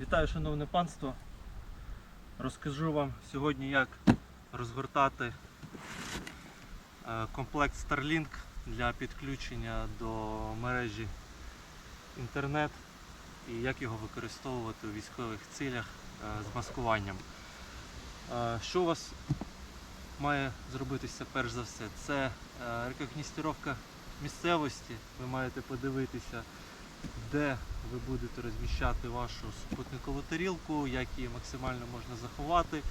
Вітаю, шановне панство. Розкажу вам сьогодні, як розгортати е, комплект Starlink для підключення до мережі інтернет і як його використовувати у військових цілях е, з маскуванням. Е, Що у вас має зробитися перш за все? Це рекогністировка місцевості. Ви маєте подивитися, де ви будете розміщати вашу супутникову тарілку, як її максимально можна заховати.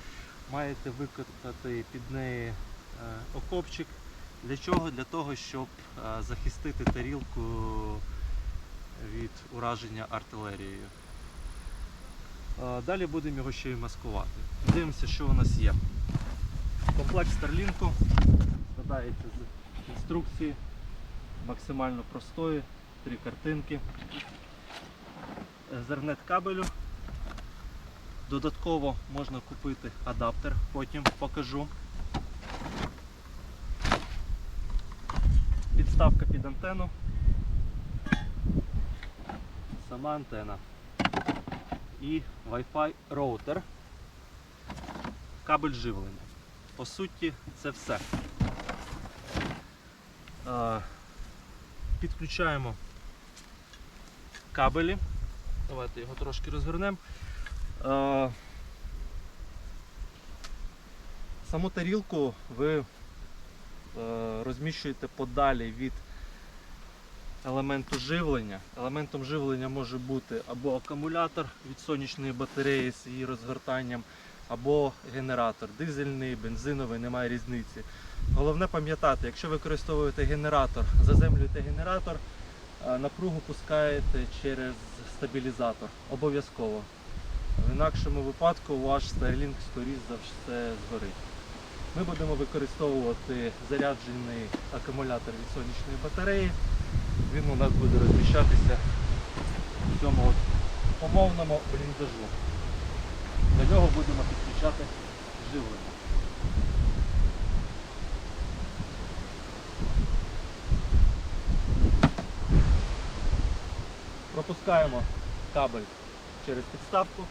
Маєте викотати під неї е, окопчик. Для чого? Для того, щоб е, захистити тарілку від ураження артилерією. Е, Далі будемо його ще й маскувати. Дивимося, що у нас є. Комплект Starlink складається з інструкції максимально простої, три картинки, зернет кабелю. Додатково можна купити адаптер, потім покажу. Підставка під антенну. Сама антена. І Wi-Fi роутер. Кабель живлення. По суті, це все. Підключаємо кабелі. Давайте його трошки розвернемо. Е, Саму тарілку ви е, розміщуєте подалі від елементу живлення. Елементом живлення може бути або акумулятор від сонячної батареї з її розгортанням, або генератор. Дизельний, бензиновий, немає різниці. Головне пам'ятати, якщо використовуєте генератор, заземлюєте генератор, напругу пускаєте через стабілізатор. Обов'язково. В інакшому випадку ваш Starlink, скоріш за згорить. Ми будемо використовувати заряджений акумулятор від сонячної батареї. Він у нас буде розміщатися в цьому от умовному бліндажу. До нього будемо підключати живлення. Пропускаємо кабель через підставку.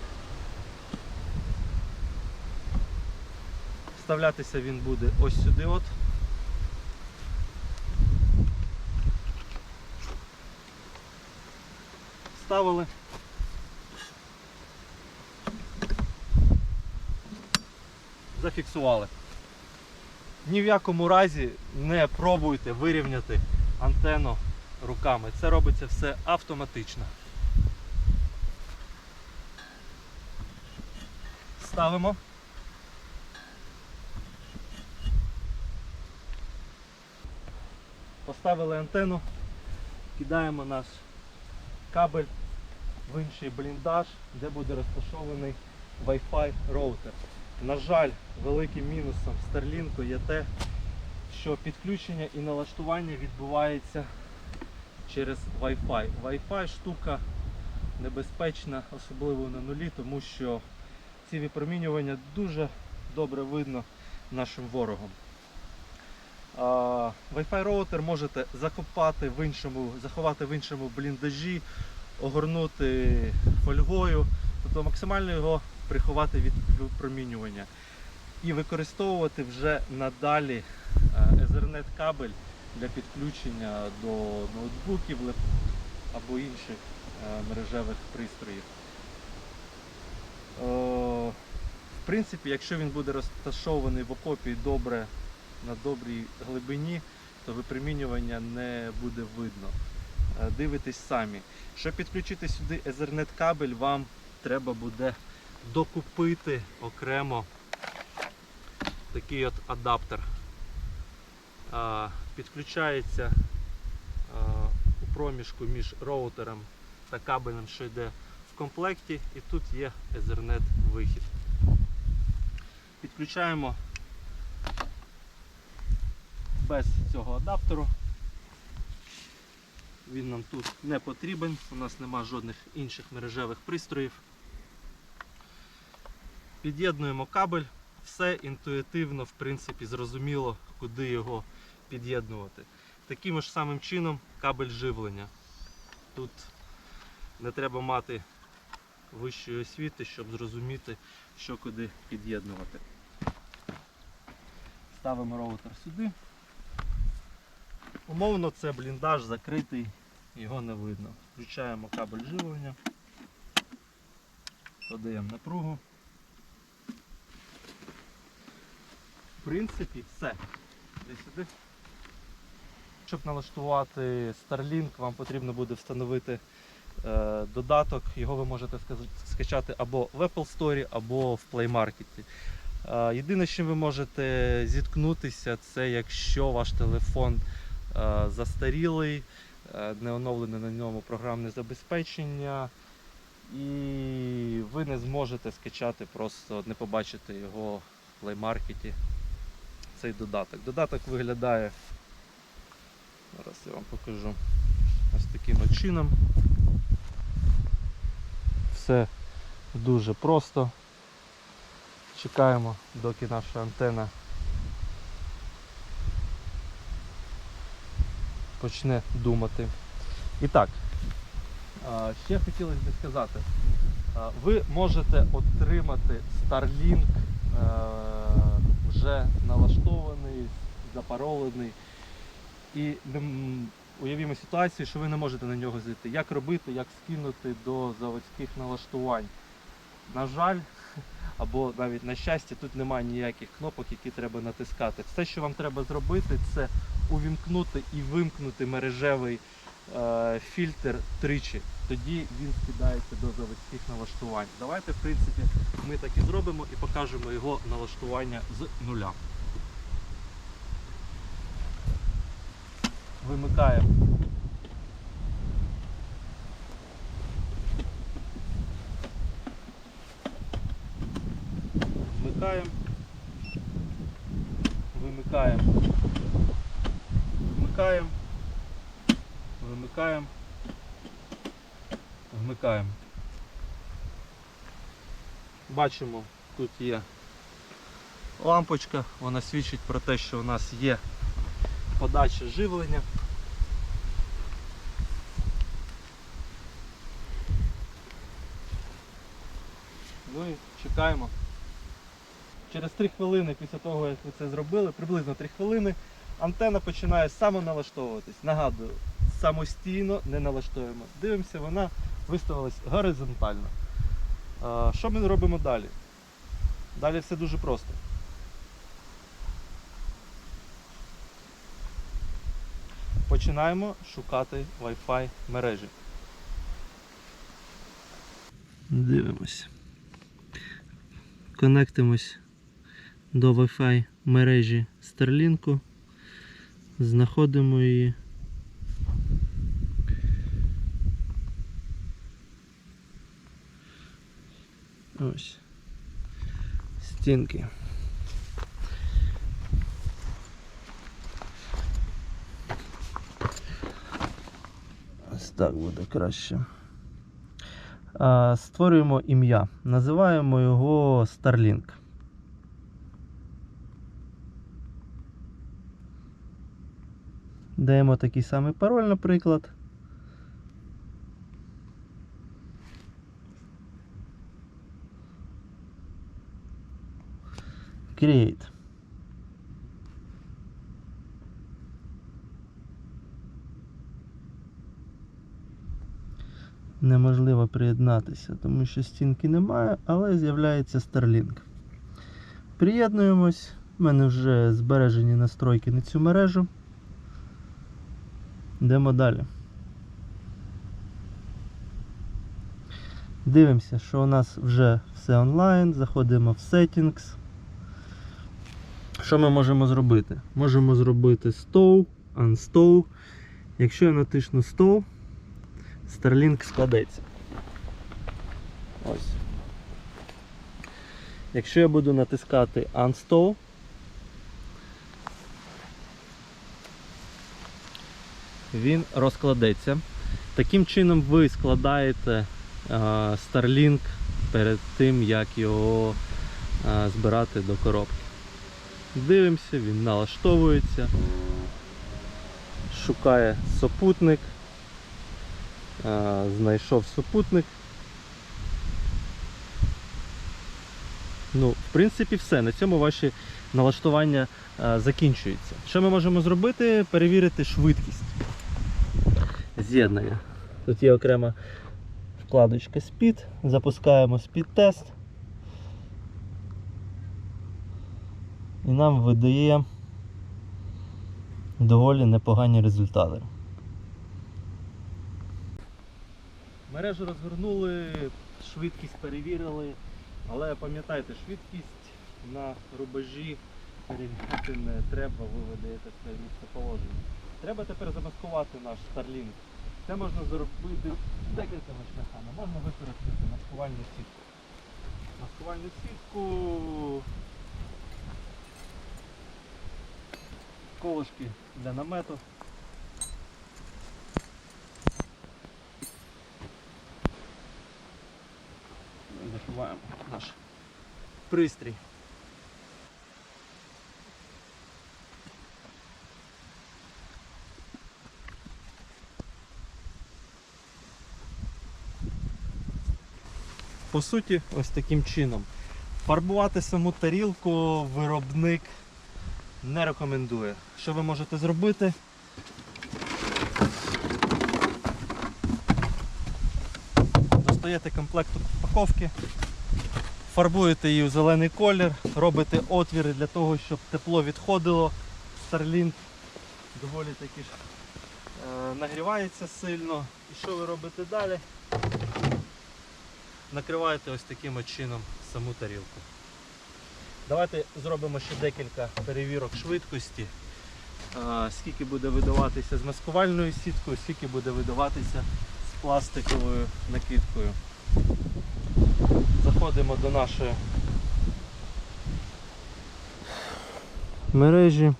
Вставлятися він буде ось сюди от. Вставили. Зафіксували. Ні в якому разі не пробуйте вирівняти антенну руками. Це робиться все автоматично. Ставимо. Поставили антенну, кидаємо наш кабель в інший бліндаж, де буде розташований Wi-Fi роутер. На жаль, великим мінусом Starlink є те, що підключення і налаштування відбувається через Wi-Fi. Wi-Fi штука небезпечна, особливо на нулі, тому що ці випромінювання дуже добре видно нашим ворогам. Wi-Fi роутер можете закопати в іншому, заховати в іншому бліндажі, огорнути фольгою, тобто максимально його приховати від випромінювання і використовувати вже надалі е, Ethernet кабель для підключення до ноутбуків або інших е, мережевих пристроїв. В принципі, якщо він буде розташований в окопі добре на добрій глибині, то випромінювання не буде видно. Е, Дивитесь самі. Щоб підключити сюди Ethernet кабель, вам треба буде докупити окремо такий от адаптер. Підключається у проміжку між роутером та кабелем, що йде в комплекті, і тут є Ethernet вихід. Підключаємо без цього адаптеру. Він нам тут не потрібен, у нас нема жодних інших мережевих пристроїв. Під'єднуємо кабель, все інтуїтивно, в принципі, зрозуміло, куди його під'єднувати. Таким ж самим чином кабель живлення. Тут не треба мати вищої освіти, щоб зрозуміти, що куди під'єднувати. Ставимо роутер сюди. Умовно це бліндаж закритий, його не видно. Включаємо кабель живлення, подаємо напругу. В принципі, все. Іди сюди. Щоб налаштувати Starlink, вам потрібно буде встановити е, додаток. Його ви можете скачати або в Apple Store, або в Play Market. Е, єдине, чим ви можете зіткнутися, це якщо ваш телефон е, застарілий, е, не оновлене на ньому програмне забезпечення, і ви не зможете скачати, просто не побачите його в Market, цей додаток. Додаток виглядає, зараз я вам покажу ось таким чином. Все дуже просто. Чекаємо, доки наша антена почне думати. І так, ще хотілося б сказати, ви можете отримати Starlink е, вже налаштований, запаролений. І уявімо ситуацію, що ви не можете на нього зайти. Як робити, як скинути до заводських налаштувань. На жаль, або навіть на щастя, тут немає ніяких кнопок, які треба натискати. Все, що вам треба зробити, це увімкнути і вимкнути мережевий е, фільтр тричі. Тоді він скидається до заводських налаштувань. Давайте, в принципі, ми так і зробимо і покажемо його налаштування з нуля. Вимикаємо. Вмикаємо. Вимикаємо. Вмикаємо. Вимикаємо. Вмикаємо. Бачимо, тут є лампочка, вона свідчить про те, що у нас є подача живлення. Ну і чекаємо. Через 3 хвилини після того, як ви це зробили, приблизно 3 хвилини, антена починає самоналаштовуватись. Нагадую, самостійно не налаштуємо. Дивимося, вона виставилась горизонтально. Що ми робимо далі? Далі все дуже просто. Починаємо шукати Wi-Fi мережі. Дивимось. Конектимось до Wi-Fi мережі Starlink. Знаходимо її. Ось. Стінки. Ось так буде краще. Створюємо ім'я. Називаємо його Starlink. Даємо такий самий пароль, наприклад. Create. Неможливо приєднатися, тому що стінки немає, але з'являється Starlink. Приєднуємось. У мене вже збережені настройки на цю мережу. Йдемо далі. Дивимося, що у нас вже все онлайн. Заходимо в Settings. Що ми можемо зробити? Можемо зробити Stow, Unstow. Якщо я натисну Stow, Starlink складеться. Ось. Якщо я буду натискати Unstow, він розкладеться. Таким чином ви складаєте Starlink перед тим, як його збирати до коробки. Дивимося, він налаштовується, шукає супутник, знайшов супутник. Ну, в принципі, все. На цьому ваші налаштування е, закінчуються. Що ми можемо зробити? Перевірити швидкість з'єднання. Тут є окрема вкладочка Speed. Запускаємо Speed тест. І нам видає доволі непогані результати. Мережу розгорнули, швидкість перевірили, але пам'ятайте, швидкість на рубежі перевіряти не треба, ви видаєте своє місце положення. Треба тепер замаскувати наш Starlink. Це можна зробити декількома шляхами. Можна використати маскувальну сітку. Маскувальну сітку. Колошки для намету. Заховаємо наш пристрій. По суті, ось таким чином. Фарбувати саму тарілку виробник не рекомендує. Що ви можете зробити? Достаєте комплект упаковки, фарбуєте її у зелений колір, робите отвіри для того, щоб тепло відходило. Starlink доволі таки ж е, нагрівається сильно. І що ви робите далі? Накриваєте ось таким чином саму тарілку. Давайте зробимо ще декілька перевірок швидкості. Скільки буде видаватися з маскувальною сіткою, скільки буде видаватися пластиковою накидкою. Заходимо до нашої мережі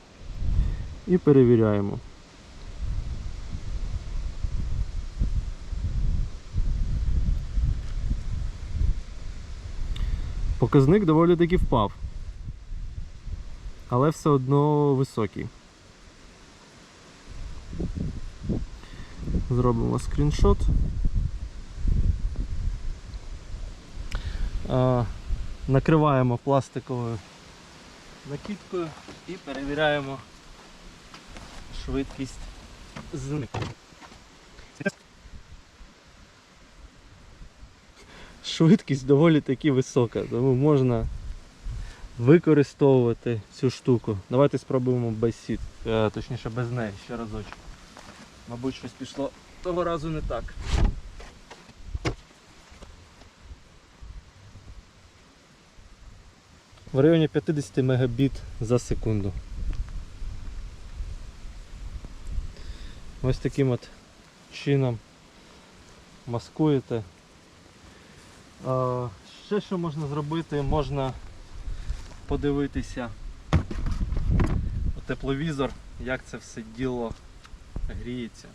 і перевіряємо. Показник доволі таки впав. Але все одно високий. Зробимо скріншот. Накриваємо пластиковою накидкою і перевіряємо швидкість знику. Швидкість доволі таки висока, тому можна використовувати цю штуку. Давайте спробуємо без сіт, е, точніше без неї ще разочок. Мабуть, щось пішло того разу не так. В районі 50 мегабіт за секунду. Ось таким от чином маскуєте. Ще що можна зробити, можна подивитися у тепловізор, як це все діло гріється.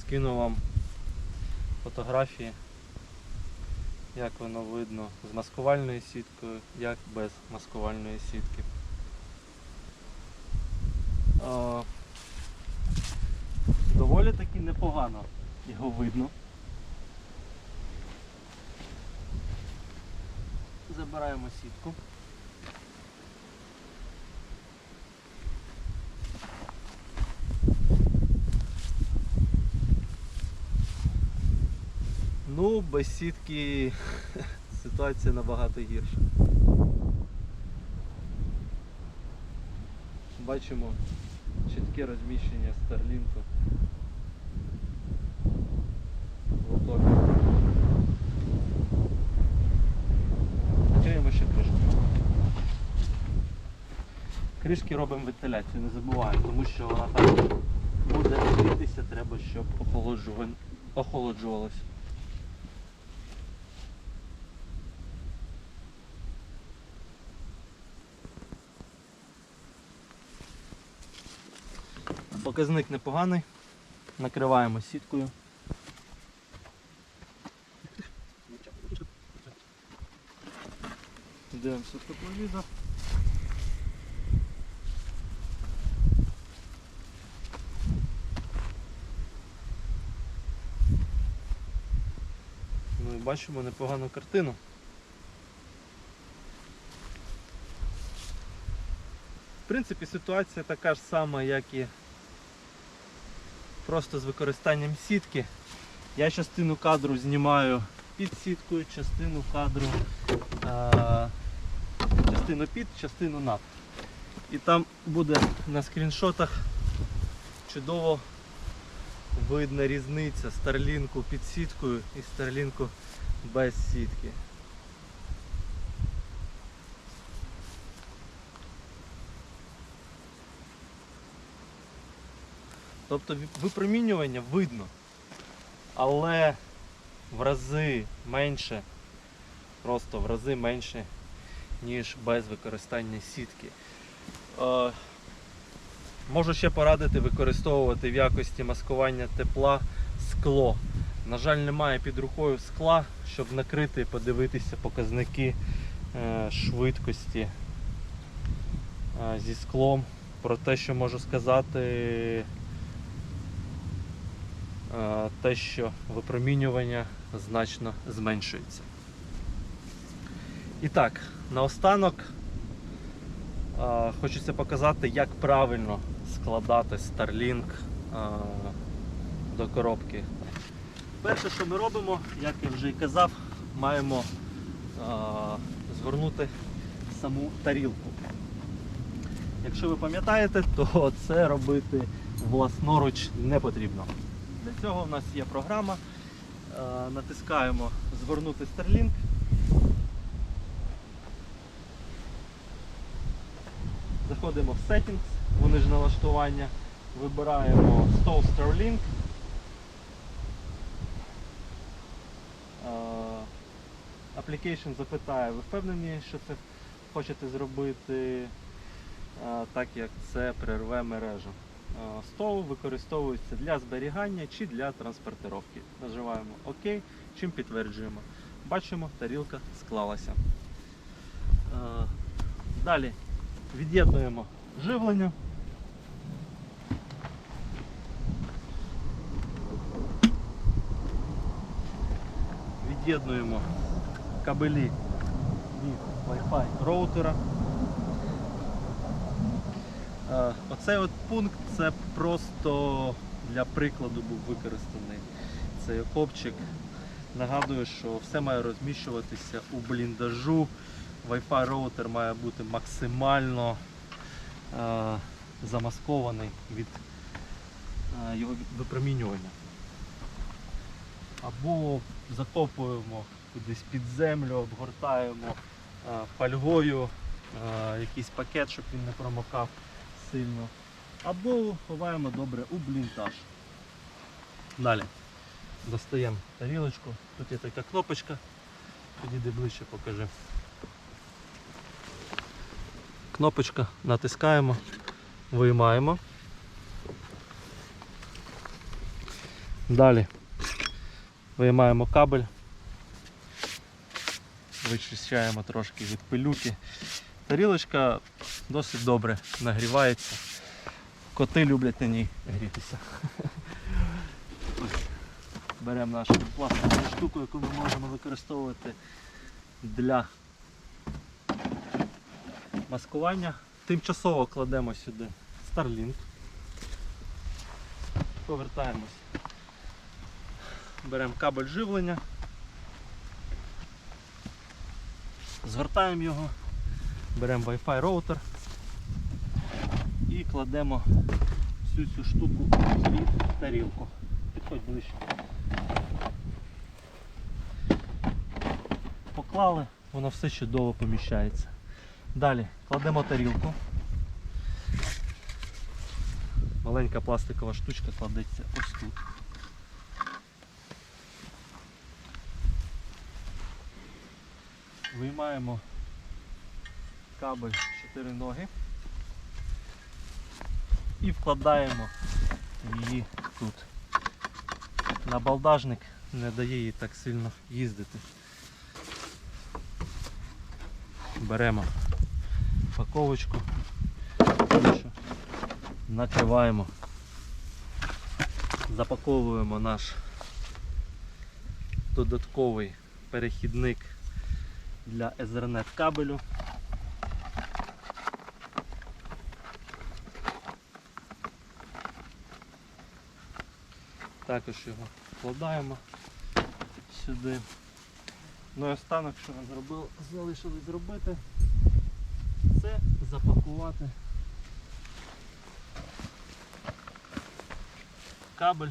Скину вам фотографії, як воно видно з маскувальною сіткою, як без маскувальної сітки. А, Доволі таки непогано його видно. Забираємо сітку. Ну, без сітки ситуація набагато гірша. Бачимо чітке розміщення старлінку. Лоток. Ще кришку. Кришки робимо вентиляцію, не забуваємо, тому що вона так буде грітися, треба, щоб охолоджувалося. Показник непоганий. Накриваємо сіткою. Дивимося тепловізор. Ну і бачимо непогану картину. В принципі, ситуація така ж сама, як і просто з використанням сітки. Я частину кадру знімаю під сіткою, частину кадру, а, частину під, частину над. І там буде на скріншотах чудово видна різниця старлінку під сіткою і старлінку без сітки. Тобто випромінювання видно, але в рази менше, просто в рази менше, ніж без використання сітки. Е, Можу ще порадити використовувати в якості маскування тепла скло. На жаль, немає під рукою скла, щоб накрити і подивитися показники е, швидкості е, зі склом. Про те, що можу сказати, те, що випромінювання значно зменшується. І так, наостанок е, хочеться показати, як правильно складати Starlink е, до коробки. Перше, що ми робимо, як я вже і казав, маємо е, згорнути саму тарілку. Якщо ви пам'ятаєте, то це робити власноруч не потрібно. Цього в нас є програма. Е, Натискаємо згорнути Starlink. Заходимо в Settings, вони ж налаштування. Вибираємо Stall Starlink. Е, Application запитає, ви впевнені, що це хочете зробити е, так, як це прерве мережу. Е, Стол використовується для зберігання чи для транспортировки. Нажимаємо ОК, чим підтверджуємо. Бачимо, тарілка склалася. Е, Далі від'єднуємо живлення. Від'єднуємо кабелі від Wi-Fi роутера. Е, Оцей от пункт це просто для прикладу був використаний цей окопчик. Нагадую, що все має розміщуватися у бліндажу. Wi-Fi роутер має бути максимально е, замаскований від е, його випромінювання. Або закопуємо кудись під землю, обгортаємо е, фольгою е, якийсь пакет, щоб він не промокав сильно. Або ховаємо добре у блінтаж. Далі достаємо тарілочку. Тут є така кнопочка. Підійди ближче покажи. Кнопочка, натискаємо, виймаємо. Далі виймаємо кабель, вичищаємо трошки від пилюки. Тарілочка досить добре нагрівається. Коти люблять на ній грітися. Беремо нашу пластикову штуку, яку ми можемо використовувати для маскування. Тимчасово кладемо сюди Starlink. Повертаємось. Беремо кабель живлення. Згортаємо його, беремо Wi-Fi роутер і кладемо всю цю штуку під тарілку. Підходь ближче. Поклали, воно все чудово поміщається. Далі кладемо тарілку. Маленька пластикова штучка кладеться ось тут. Виймаємо кабель 4 ноги і вкладаємо її тут. Набалдажник не дає їй так сильно їздити. Беремо паковочку, накриваємо, запаковуємо наш додатковий перехідник для Ethernet кабелю. Також його вкладаємо сюди. Ну і останок, що ми зробили, залишилось зробити, це запакувати кабель.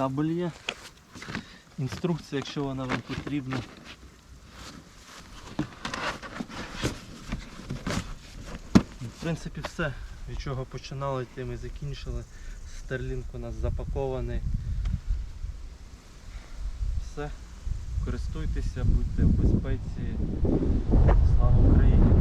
Кабель є. Інструкція, якщо вона вам потрібна. В принципі, все, від чого починали, тим і закінчили. Стерлінг у нас запакований. Все. Користуйтеся, будьте в безпеці. Слава Україні!